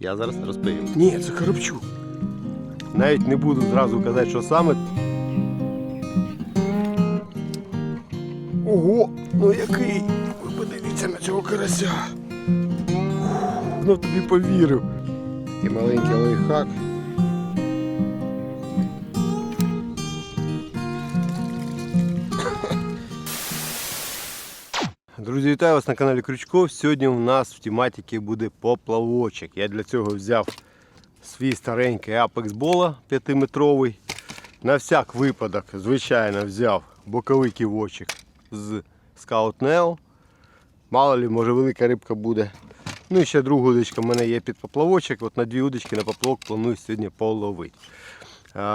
Я зараз розповім. Ні, це Коробчук. Навіть не буду зразу казати, що саме. Ого, ну який? Ви подивіться на цього карася. Ну тобі повірив. Такий маленький лайфхак. Друзі, вітаю вас на каналі Крючков. Сьогодні у нас в тематиці буде поплавочок. Я для цього взяв свій старенький Apex Bola 5-метровий. На всяк випадок, звичайно, взяв боковий ківочок з Scout Neo. Мало ли, може велика рибка буде. Ну і ще друга удочка в мене є під поплавочок. От на дві удочки на поплавок планую сьогодні половити.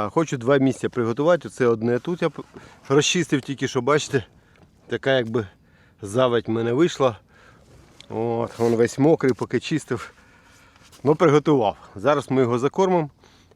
Хочу два місця приготувати. Це одне тут я розчистив тільки що, бачите, така якби завадь в мене вийшла. От, він весь мокрий, поки чистив. Ну, приготував. Зараз ми його закормимо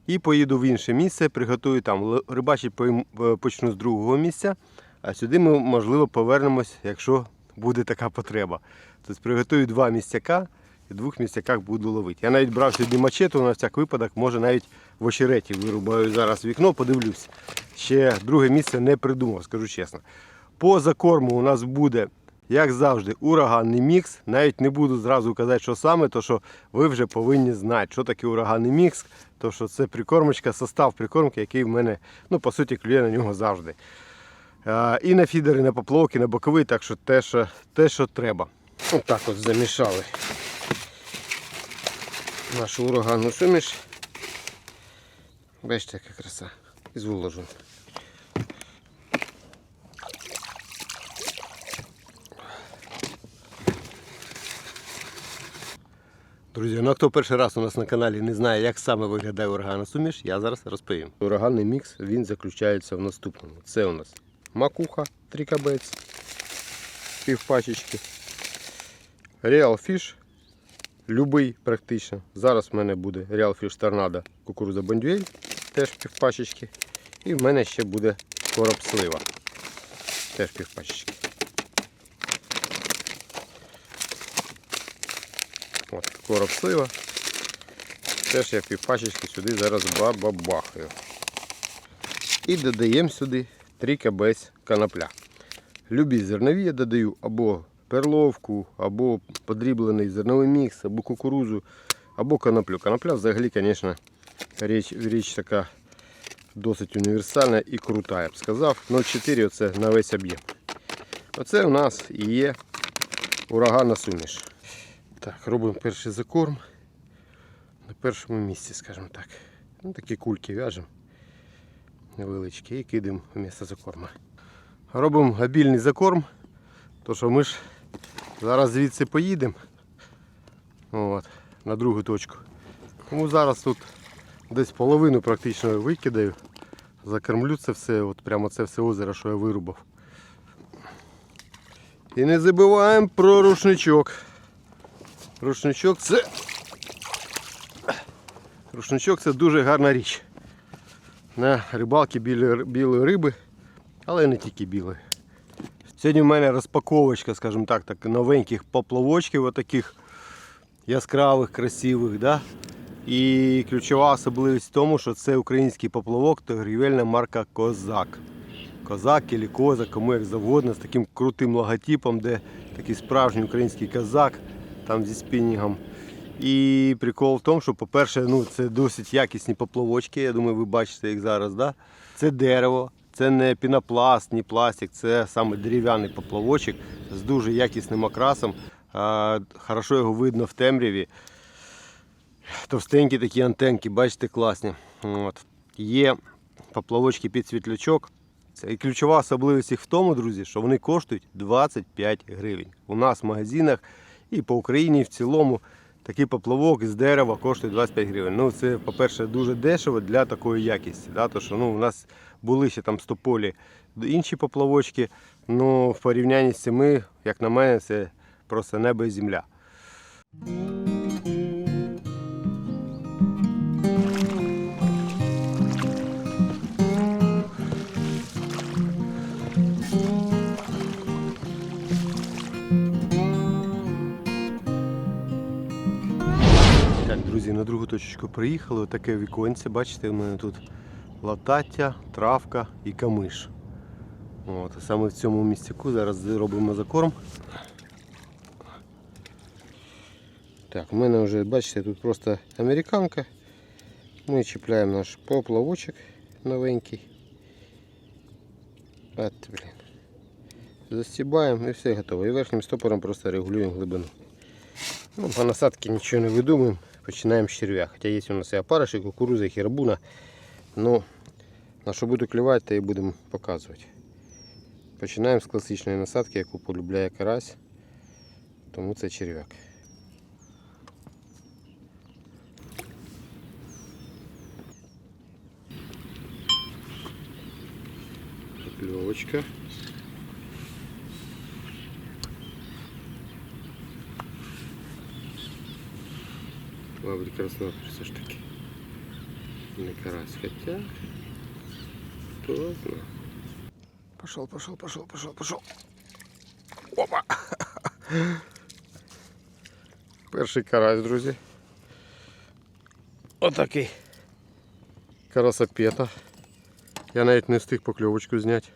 і поїду в інше місце, приготую там. Рибачить е, почну з другого місця, а сюди ми, можливо, повернемось, якщо буде така потреба. Тобто приготую два місцяка і в двох місцяках буду ловити. Я навіть брав сьогодні мачету на всяк випадок, може навіть в очереті вирубаю зараз вікно, подивлюсь. Ще друге місце не придумав, скажу чесно. По закорму у нас буде, як завжди, ураганний мікс. Навіть не буду зразу казати, що саме, то що ви вже повинні знати, що таке ураганний мікс, то що це прикормочка, состав прикормки, який в мене, ну, по суті, клює на нього завжди. І на фідер, і на поплавок, і на боковий, так що те, що, те, що треба. Отак от замішали нашу ураганну суміш. Бачите, яка краса. І зволожу. Друзі, ну а хто перший раз у нас на каналі не знає, як саме виглядає ураганна суміш, я зараз розповім. Ураганний мікс він заключається в наступному. Це у нас макуха, три кабець, пів пачечки, Real Fish, любий практично. Зараз в мене буде Real Fish Tornado кукуруза Бондюель, теж пів пачечки. І в мене ще буде короб слива, теж пів От, слива. Теж я півпачечки сюди зараз бабахаю. І додаємо сюди 3 кабець канапля. Любі зернові я додаю або перловку, або подріблений зерновий мікс, або кукурузу, або канаплю. Канапля взагалі, звісно, річ, річ така досить універсальна і крута, я б сказав. 0,4 оце на весь об'єм. Оце у нас і є ураганна суміш. Так, робимо перший закорм. На першому місці, скажімо так. Ну, такі кульки в'яжемо невеличкі і кидаємо в місце закорма. Робимо габільний закорм, то що ми ж зараз звідси поїдемо от, на другу точку. Тому зараз тут десь половину практично викидаю. Закормлю це все, от прямо це все озеро, що я вирубав. І не забуваємо про рушничок. Рушничок це. Рушничок це дуже гарна річ. На рибалки білої, риби, але не тільки білої. Сьогодні в мене розпаковочка, скажімо так, так новеньких поплавочків, отаких яскравих, красивих. Да? І ключова особливість в тому, що це український поплавок, торгівельна марка Козак. Козак або Козак, кому як завгодно, з таким крутим логотипом, де такий справжній український козак там зі спінінгом. І прикол в тому, що, по-перше, ну, це досить якісні поплавочки. Я думаю, ви бачите їх зараз. Да? Це дерево, це не пінопласт, ні пластик, це саме дерев'яний поплавочок з дуже якісним окрасом. А, Хорошо його видно в темряві. Товстенькі такі антенки, бачите, класні. От. Є поплавочки під світлячок. І ключова особливість їх в тому, друзі, що вони коштують 25 гривень. У нас в магазинах і по Україні в цілому такий поплавок з дерева коштує 25 гривень. Ну це, по-перше, дуже дешево для такої якісті. Да? Тому що, ну, у нас були ще там стополі інші поплавочки. Ну, в порівнянні з цими, як на мене, це просто небо і земля. Друзі, на другу точечку приїхали. Отаке віконце, бачите, у мене тут латаття, травка і камиш. От, саме в цьому місцяку зараз зробимо закорм. Так, у мене вже, бачите, тут просто американка. Ми чіпляємо наш поплавочок новенький. От, блін. Застібаємо і все готово. І верхнім стопором просто регулюємо глибину. Ну, по насадці нічого не видумуємо. Починаємо з черв'я. Хоча є у нас і опариші, кукуруза, і хербуна. Ну, на що буду клювати, то і будемо показувати. Починаємо з класичної насадки, яку полюбляє карась. Тому це черв'як. Поклевочка. Лаврик краснопер все ж таки. Не карась, хотя... Знает. Пошел, пошел, пошел, пошел, пошел. Опа! Перший карась, друзі. Отакий. Карасапета. Я навіть не встиг покльовочку зняти.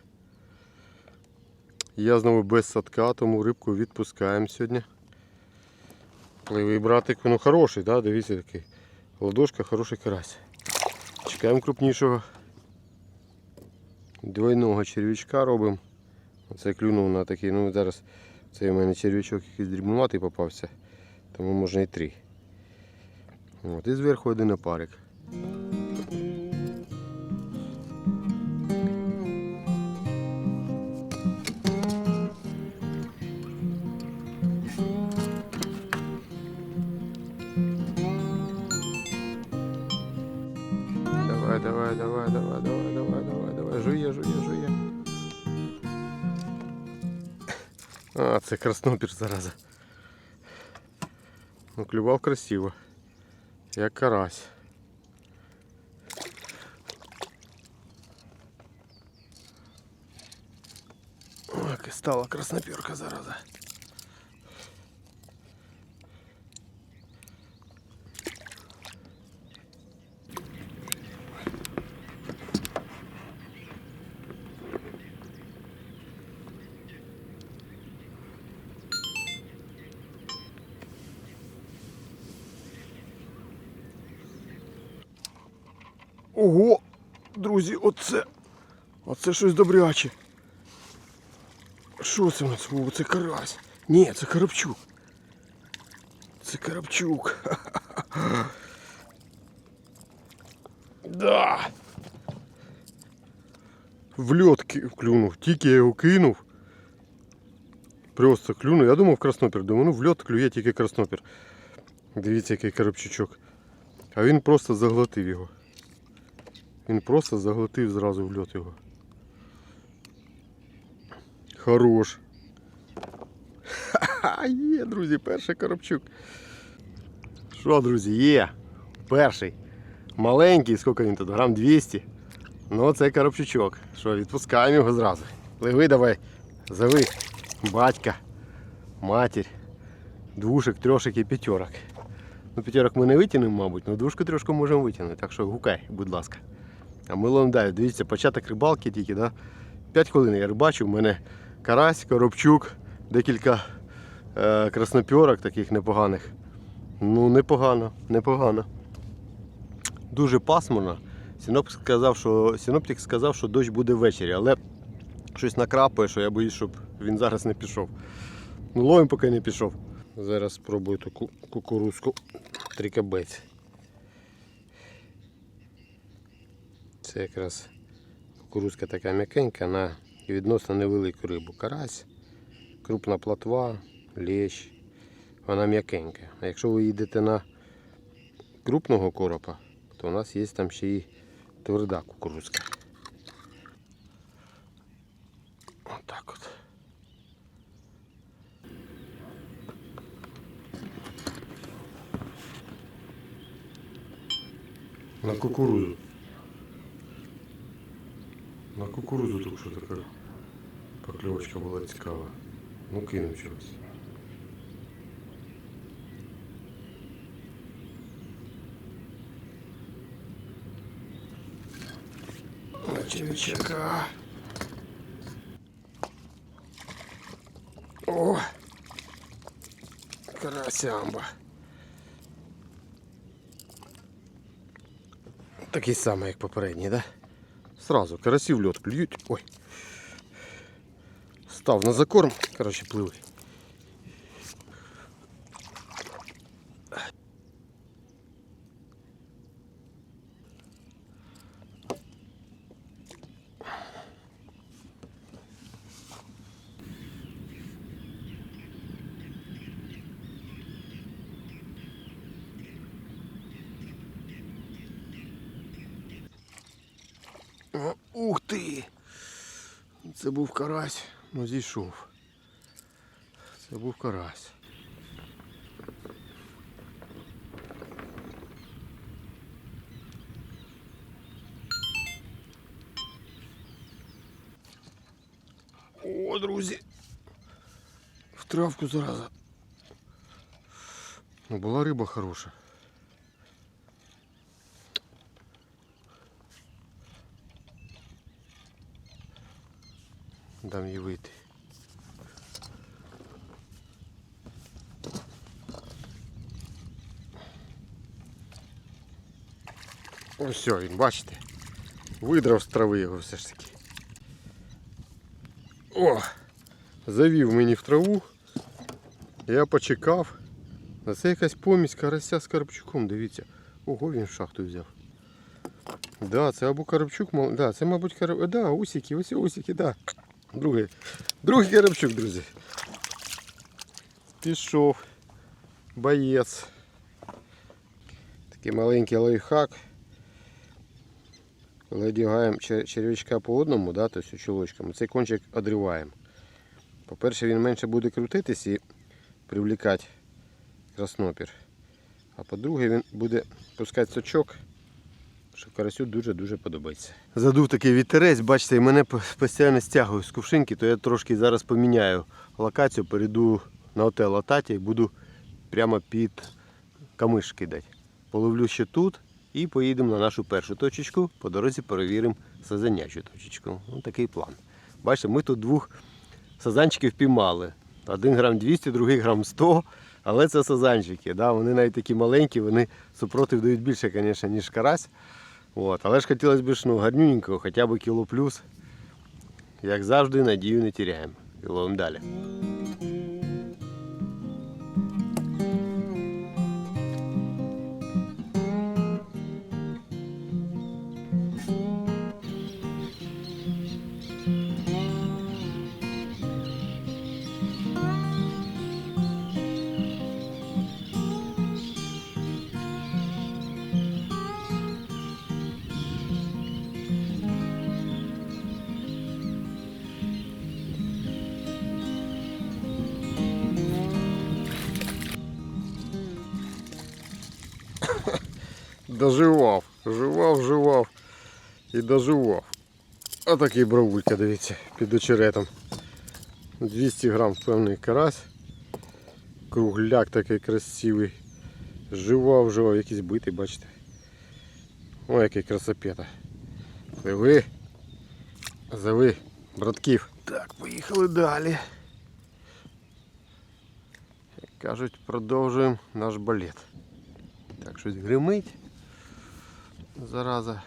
Я знову без садка, тому рибку відпускаємо сьогодні. Пливий братик, ну хороший, да? дивіться такий. Ладошка, хороший карась. Чекаємо крупнішого. Двойного черв'ячка робимо. Оце клюнув на такий, ну зараз цей у мене черв'ячок якийсь дрібнуватий попався, тому можна і три. От, і зверху один опарик. Давай, давай, давай, давай, давай, давай, давай, давай, жує, жує, жує. А, це краснопір зараза. Ну, клював красиво. Як карась. Ох, і стала красноперка зараза. Ого! Друзі, оце. Оце щось добряче. Що це у нас? О, це карась. Ні, це Карапчук. Це Карапчук. Да. В льот клюнув. Тільки я його кинув. Просто клюнув. Я думав краснопір. Думаю, ну в льот клює тільки краснопір. Дивіться, який коробчичок. А він просто заглотив його. Він просто заглотив зразу в льот його. Хорош. Ха-ха, є, друзі, перший коробчук. Що, друзі, є. Перший. Маленький, скільки він тут? Грам 200. Ну, це коробчучок. Що, відпускаємо його зразу. Пливи давай. Зови батька, матір, двушек, трьошек і п'ятерок. Ну, п'ятерок ми не витягнемо, мабуть, але двушку трьошку можемо витягнути. Так що гукай, будь ласка. А ми ловимо далі. Дивіться, початок рибалки тільки, да? 5 хвилин я рибачу, в мене карась, коробчук, декілька е, краснопьорок таких непоганих. Ну, непогано, непогано. Дуже пасмурно. Синоптик сказав, що, синоптик сказав, що дощ буде ввечері, але щось накрапає, що я боюсь, щоб він зараз не пішов. Ну, ловим, поки не пішов. Зараз спробую таку кукурузку трикабець. Це якраз кукурузка така м'якенька на відносно невелику рибу. Карась, крупна платва, лещ. Вона м'якенька. А якщо ви їдете на крупного коропа, то у нас є там ще і тверда кукурузка. Отак от. На кукурузу. На кукурузу тут що така покльовочка була цікава. Ну кинув щось. Червячака. О! Карасямба. Такий самий, як попередній, так? Да? Сразу карасів льот клюють. Ой. Став на закорм, коротше, пливи. Ух ти! Це був карась, ну зійшов. Це був карась. О, друзі. В травку зараза. Ну, була риба хороша. Дам їй вийти. Ось все, він, бачите. Видрав з трави його все ж таки. О! Завів мені в траву. Я почекав. А це якась помість карася з Карпчуком, дивіться. Ого, він шахту взяв. Да, це або Карпчук, да, це, мабуть, Карп... Да, усики, ось усики, да. Другий. Другий Карпчук, друзі. Пішов. Боєць. Такий маленький лайфхак. Коли одягаємо черв'ячка по одному, да, тобто чолочком, цей кончик одриваємо. По-перше, він менше буде крутитись і привлікати краснопір. А по-друге, він буде пускати сочок, що карасю дуже-дуже подобається. Задув такий вітерець, бачите, і мене постійно стягує з кувшинки, то я трошки зараз поміняю локацію, перейду на отель лататі і буду прямо під камиш кидати. Половлю ще тут і поїдемо на нашу першу точечку. По дорозі перевіримо сазанячу точечку. Ось такий план. Бачите, ми тут двох сазанчиків піймали. Один грам 200, другий грам 100, але це сазанчики. Да? Вони навіть такі маленькі, вони супротив дають більше, звісно, ніж карась. От. Але ж хотілося б ну, гарнюненького, хоча б кіло плюс. Як завжди, надію не тіряємо. І ловимо далі. Доживав, жував, жував і доживав. А такий бравулька, дивіться, під очеретом. 200 грам певний карась. Кругляк такий красивий. Жував, жував, якийсь битий, бачите. О, який красопета. Пливи. Зови братків. Так, поїхали далі. Як кажуть, продовжуємо наш балет. Так, щось гримить. Зараза.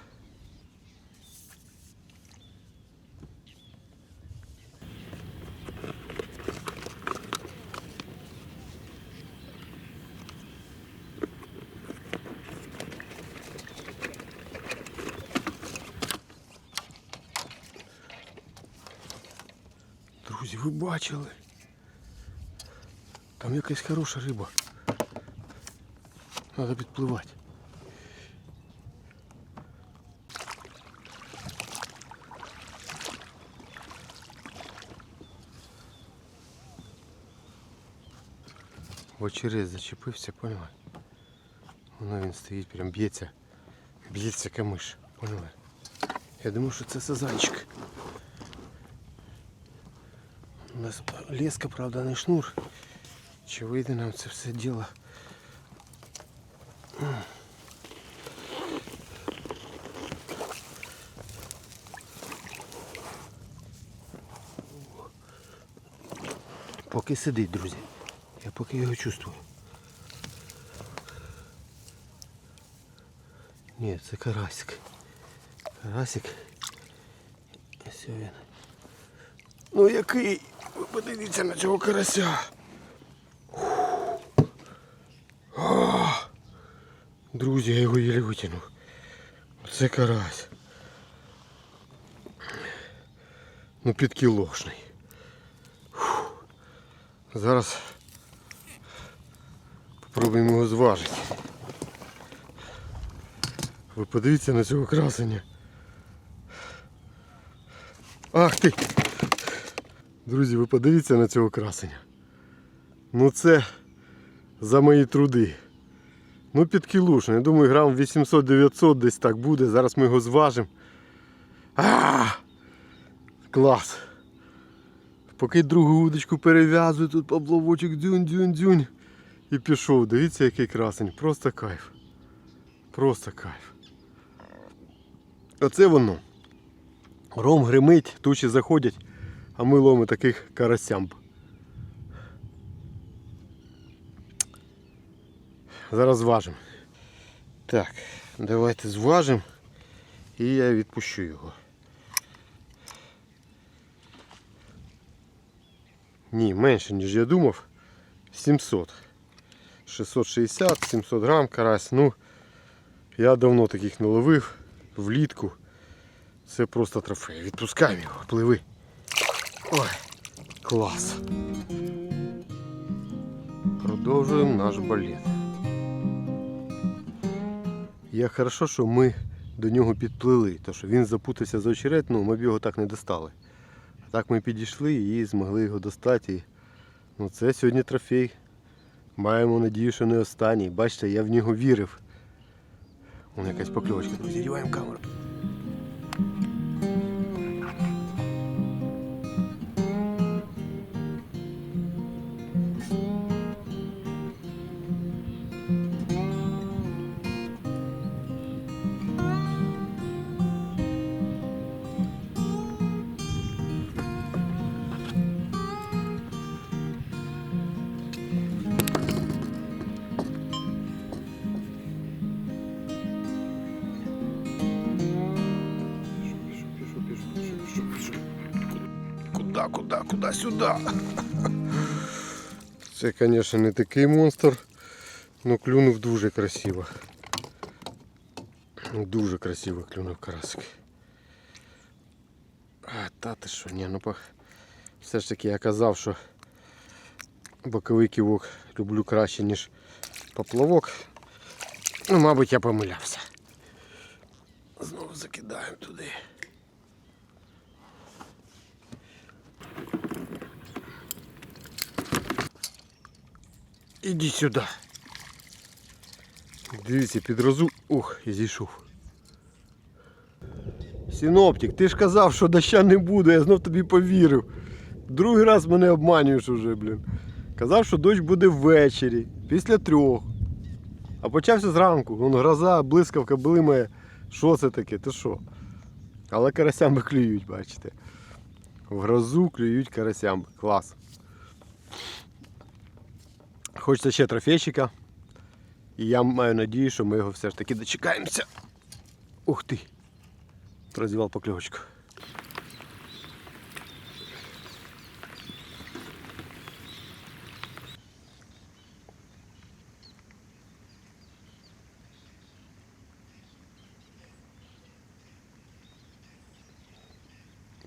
Друзі, ви бачили? Там якась хороша риба. Треба підпливати. очередь зачепився, поняли? Воно він стоїть, прям б'ється. Б'ється камиш, поняли? Я думаю, що це сазанчик. У нас леска, правда, не шнур. Чи вийде нам це все діло? Поки сидить, друзі. Я його чувствую. Ні, це карасик. Карасик. Ось він. Ну який? Ви подивіться на цього карася. А! Друзі, я його єлі витягнув. Це карась. Ну підкілошний. Зараз попробуємо його зважити. Ви подивіться на цього красення. Ах ти! Друзі, ви подивіться на цього красення. Ну це за мої труди. Ну підкілушний. Я думаю, грам 800-900 десь так буде. Зараз ми його зважимо. А! Клас! Поки другу удочку перев'язую, тут поплавочок дзюнь-дзюнь-дзюнь. І пішов. Дивіться, який красень. Просто кайф. Просто кайф. Оце воно. Ром гримить, тучі заходять, а ми ловимо таких карасямб. Зараз зважимо. Так, давайте зважимо і я відпущу його. Ні, менше, ніж я думав. 700. 660, 700 грам карась. Ну, я давно таких не ловив влітку. Це просто трофей. Відпускаємо його, пливи. Ой, клас. Продовжуємо наш балет. Як хорошо, що ми до нього підплили, тому що він запутався за очерет, ну ми б його так не достали. А так ми підійшли і змогли його достати. Ну, це сьогодні трофей. Маємо надію, що не останній. Бачите, я в нього вірив. Вон якась покльовочка, друзі, діваємо камеру. Сюда. Це, звісно, не такий монстр, але клюнув дуже красиво. Дуже красиво клюнув карасик. А, та ти що, ні, ну пах. Все ж таки я казав, що боковий ківок люблю краще, ніж поплавок. Ну, мабуть, я помилявся. Знову закидаємо туди. Іди сюди. Дивіться, під розу. Ух, і зійшов. Синоптик, ти ж казав, що доща не буде, я знов тобі повірив. Другий раз мене обманюєш уже, блін. Казав, що дощ буде ввечері, після трьох. А почався зранку. Вон гроза, блискавка блимає. Що це таке? Ти що? Але карасямби клюють, бачите. В грозу клюють карасямби. Клас. Хочеться ще трофейчика. І я маю надію, що ми його все ж таки дочекаємося. Ух ти! Розвивав покльовочку.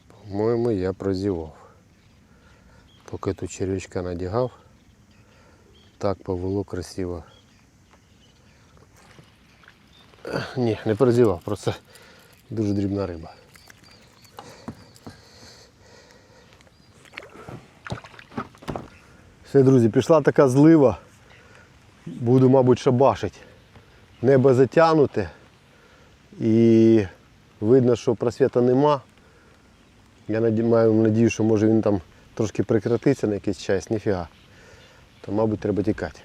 По-моєму, я прозівав. Поки тут червячка надягав, так повело красиво. Ні, не прозівав, просто дуже дрібна риба. Все, друзі, пішла така злива. Буду, мабуть, шабашити. Небо затягнуте і видно, що просвіта нема. Я маю надію, що може він там трошки прекратиться на якийсь час, ніфіга. То, мабуть, треба тікати.